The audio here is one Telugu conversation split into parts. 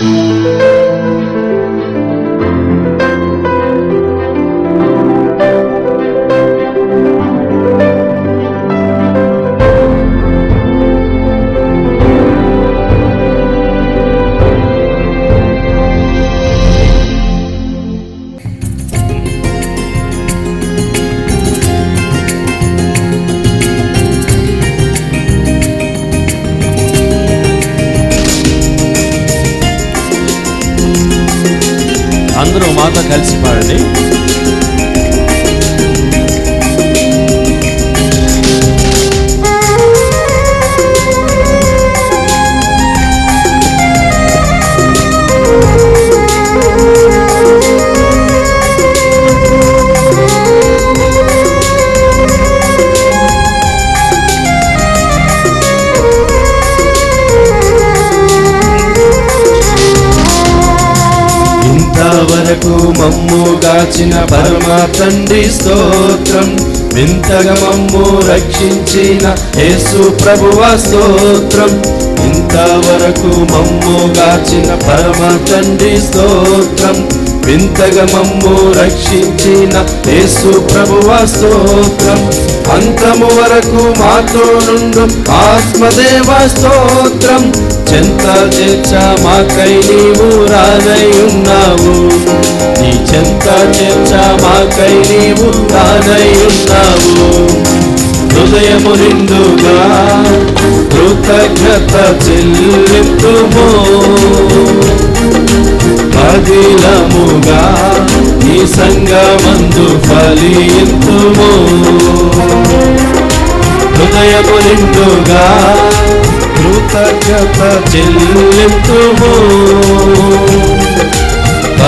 అందరూ కలిసి పాడండి మమ్ము గాచిన పరమ తండ్రి స్తోత్రం. వింతగా మమ్ము రక్షించిన యేసు ప్రభువ స్తోత్రం. ఇంతవరకు మమ్ము గాచిన పరమ తండ్రి స్తోత్రం. వింతగా మమ్ము రక్షించిన యేసు ప్రభువ స్తోత్రం అంతము వరకు మాతో నుండు ఆత్మదేవ స్తోత్రం చెంత చేర్చ మాకై నీవు రానై ఉన్నావు. నీ చెంత చేర్చ మాకై నీవు రానై ఉన్నావు. హృదయము నిండుగా కృతజ్ఞత చెల్లింతుము అఖిలముగా ఈ సంగమందు ఫలింతుము. హృదయము నిండుగా కృతజ్ఞత చెల్లింతుము.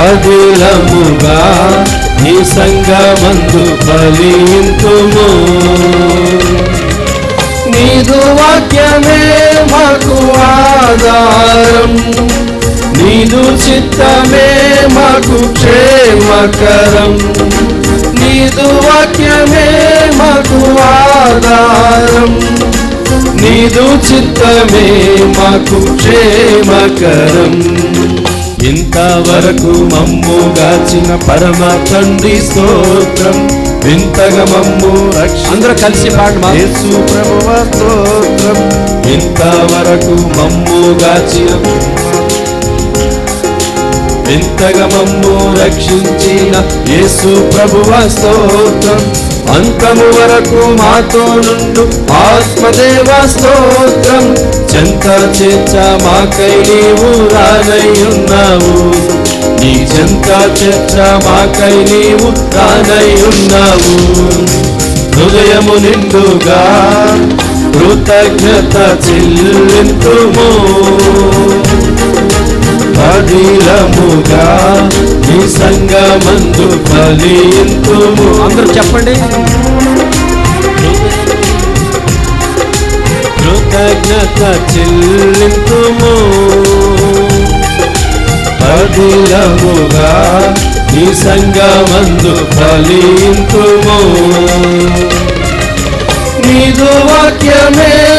అఖిలముగా ఈ సంగమందు ఫలింతుము. నీదు వాక్యమే మాకు ఆదా చిత్తమే మాకు క్షేమకరం. నీదు వాక్యమే మాకు ఆధారం. నీదు చిత్తమే మాకు క్షేమకరం. ఇంతవరకు మమ్ము గాచిన పరమ తండ్రి స్తోత్రం. వింతగా మమ్ము అందరూ కలిసి యేసు ప్రభువ స్తోత్రం. ఇంతవరకు మమ్ము గాచిన వింతగా మమ్ము రక్షించిన యేసు ప్రభువ స్తోత్రం. అంతము వరకు మాతో నుండు ఆత్మదేవ స్తోత్రం. చెంత చేత మాకై నీవు రానయ్యున్నావు నీ చెంత చేత మాకై నీవు రానయ్యున్నావు హృదయము నిండుగా కృతజ్ఞత చెల్లింతుము. అడిలముగా నీ సంగమందు ఫలింతుము. అందరూ చెప్పండి. కృతజ్ఞత చెల్లింతుము. అడిలముగా నీ సంగమందు ఫలింతుము. నీదు వాక్యమే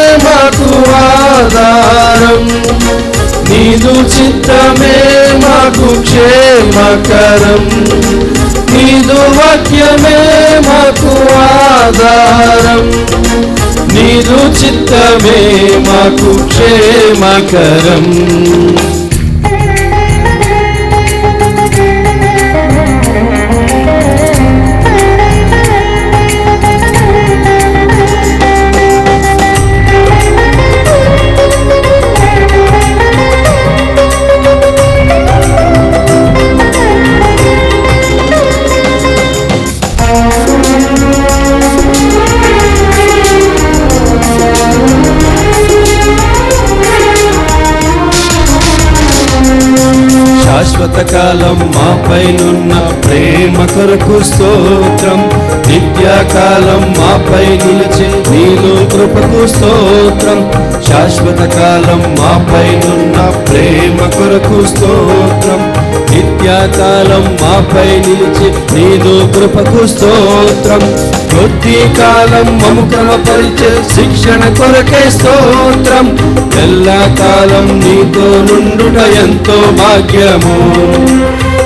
నీదు చిత్తమే మాకు క్షేమకరం. నీదు వాక్యమే మాకు ఆధారం. నీదు చిత్తమే మాకు క్షేమకరం. కాలం మాపైనున్న ప్రేమ కొరకు స్తోత్రం. నిత్యాకాలం మాపై నిలిచి నీలో కృపకు స్తోత్రం. శాశ్వత కాలం మాపైనున్న ప్రేమ కొరకు స్తోత్రం. కాలం మాపై నిలిచి నీదు కృపకు స్తోత్రం. కొద్ది కాలం మము క్రమపరిచే శిక్షణ కొరకే స్తోత్రం. ఎల్లా కాలం నీతో నుండుట ఎంతో భాగ్యము.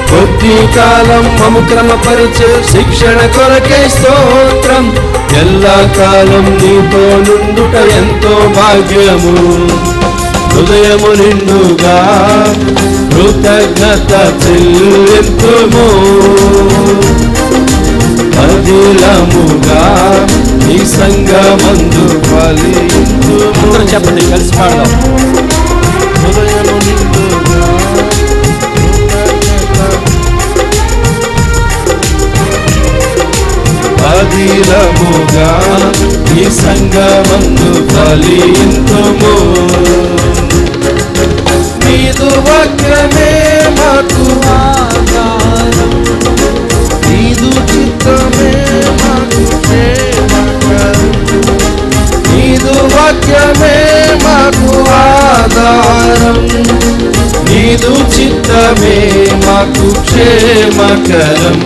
కొద్ది కాలం మము క్రమపరిచే శిక్షణ కొరకే స్తోత్రం. ఎల్లా కాలం నీతో నుండుట ఎంతో భాగ్యము. హృదయము నిండుగా కృతజ్ఞత చెల్లింతుము అదిలముగా నీ సంగమందు ఫలింతుము అందరూ చెప్పండి కలిసి పాడదాం. హృదయము అదిలముగా నీ సంగమందు ఫలింతుము నీదు వక్రమే మాకు ఆధారం నీదు చిత్తమే మాకు నీదు వాక్యమే మాకు ఆధారం నీదు చిత్తమే మాకు క్షేమకరం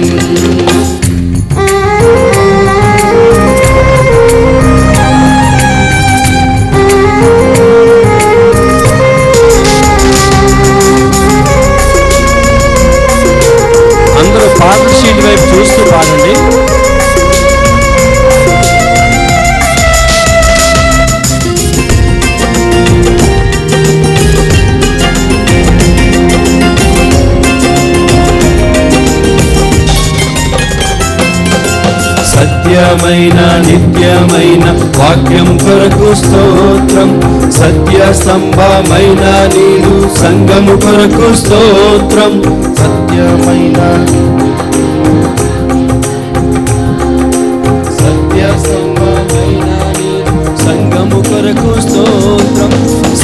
సత్యమైన నిత్యమైన వాక్యం కొరకు స్తోత్రం. సత్య స్తంభమైన నీరు సంగము కొరకు స్తోత్రం. సత్యమైన సత్య స్తంభమైన నీరు సంగము కొరకు స్తోత్రం.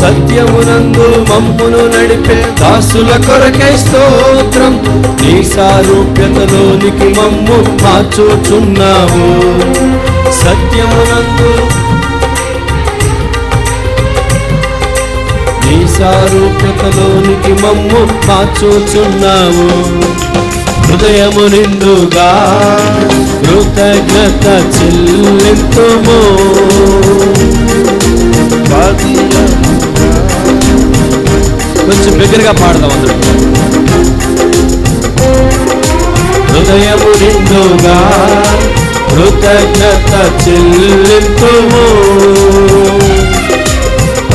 సత్యమునందు మమ్మును నడిపే దాసుల కొరకై స్తోత్రం. నీ సారూప్యతలోనికి మమ్ము మార్చుచున్నావు సత్యమునందు నీ సారూప్యతలోనికి మమ్ము మార్చుచున్నావు హృదయము నిండుగా కృతజ్ఞత చెల్లింతుము. కొంచెం బిగ్గరగా పాడదాం అందరూ. హృదయము నిండుగా కృతజ్ఞత చెల్లింపు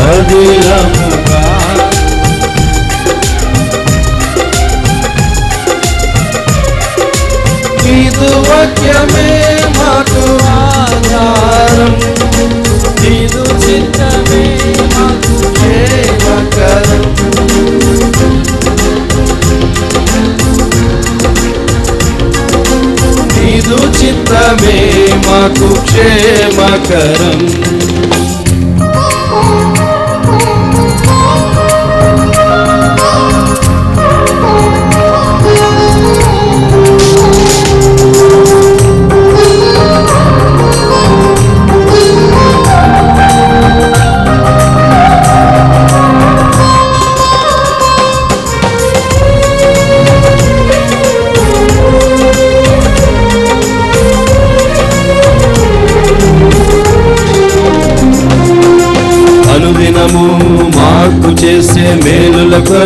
అదిలముగా నీదు వాక్యమే. మాకు క్షేమకరం.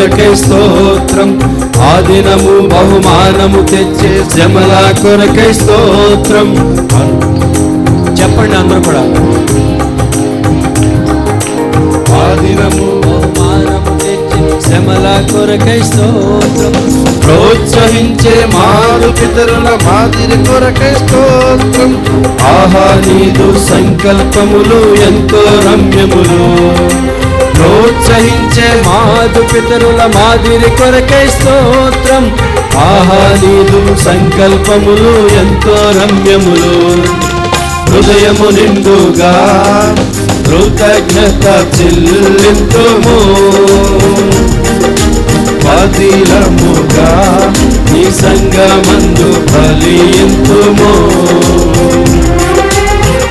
కొరకే స్తోత్రం. ఆదినము బహుమానము తెచ్చే శ్రమల కొరకే స్తోత్రం. చెప్పండి అందరూ కూడా. ఆదినము బహుమానము తెచ్చే శ్రమల కొరకై స్తోత్రం. ప్రోత్సహించే మారు పితరుల మాదిరి కొరకై స్తోత్రం. ఆహా నీదు సంకల్పములు ఎంతో రమ్యములు. ప్రోత్సహించే మాదు పితరుల మాదిరి కొరకై స్తోత్రం. ఆహా నీదు సంకల్పములు ఎంతో రమ్యములు. హృదయము నిండుగా కృతజ్ఞత చెల్లింతుము. పదిలముగా ఈ సంగమందు ఫలింతుము.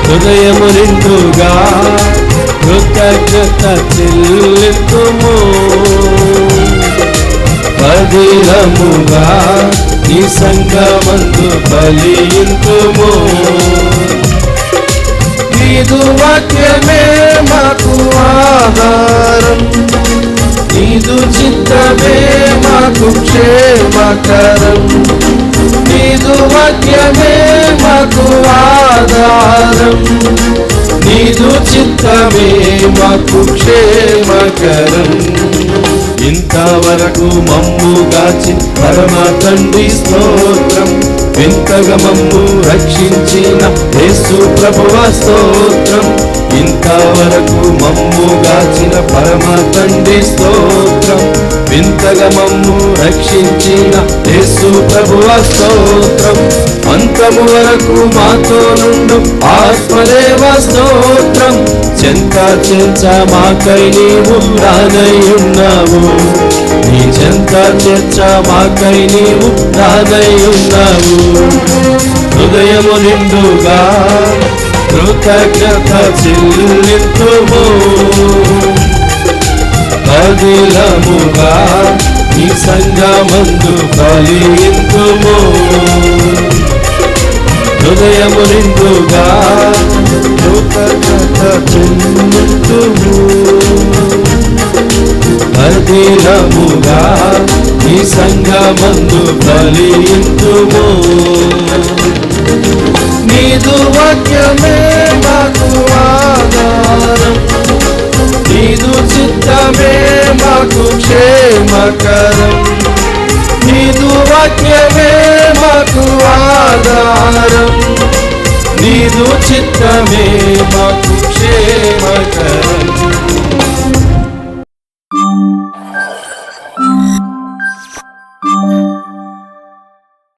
హృదయము నిండుగా కృతజ్ఞత చెల్లింతుము పదిలముగా నీ సంగమందు బలింతుము నీదు వాక్యమే మాకు ఆధారం. నీదు చిత్తమే మాకు క్షేమకరం. నీదు వాక్యమే మాకు ఆధారం. నీదు చిత్తమే మాకు క్షేమకరం. ఇంతవరకు మమ్ము గాచి పరమ తండ్రి స్తోత్రం. వింతగా మమ్ము రక్షించిన యేసు ప్రభువ స్తోత్రం. ఇంతవరకు మమ్ము గాచిన పరమ తండ్రి స్తోత్రం. వింతగా మమ్ము రక్షించిన యేసు ప్రభువ స్తోత్రం అంతము వరకు మాతో నుండు ఆత్మదేవ స్తోత్రం. చెంత చెంత మాకై నీవు రానై ఉన్నావు. నీ చెంత చెంత మాకై నీవు రానై ఉన్నావు. హృదయము నిండుగా కృతజ్ఞత చెల్లింతుము అదిలముగా ఈ సంగమందు ఫలింతుము హృదయము నిండుగా కృతజ్ఞత చెల్లింతుము అదిలముగా ఈ సంగమందు ఫలింతుము నీదు వాక్యమే మాకు ఆధారం నీదు చిత్తమే మాకు క్షేమకరం. నీదు వాక్యమే మాకు ఆధారం నీదు చిత్తమే మాకు క్షేమ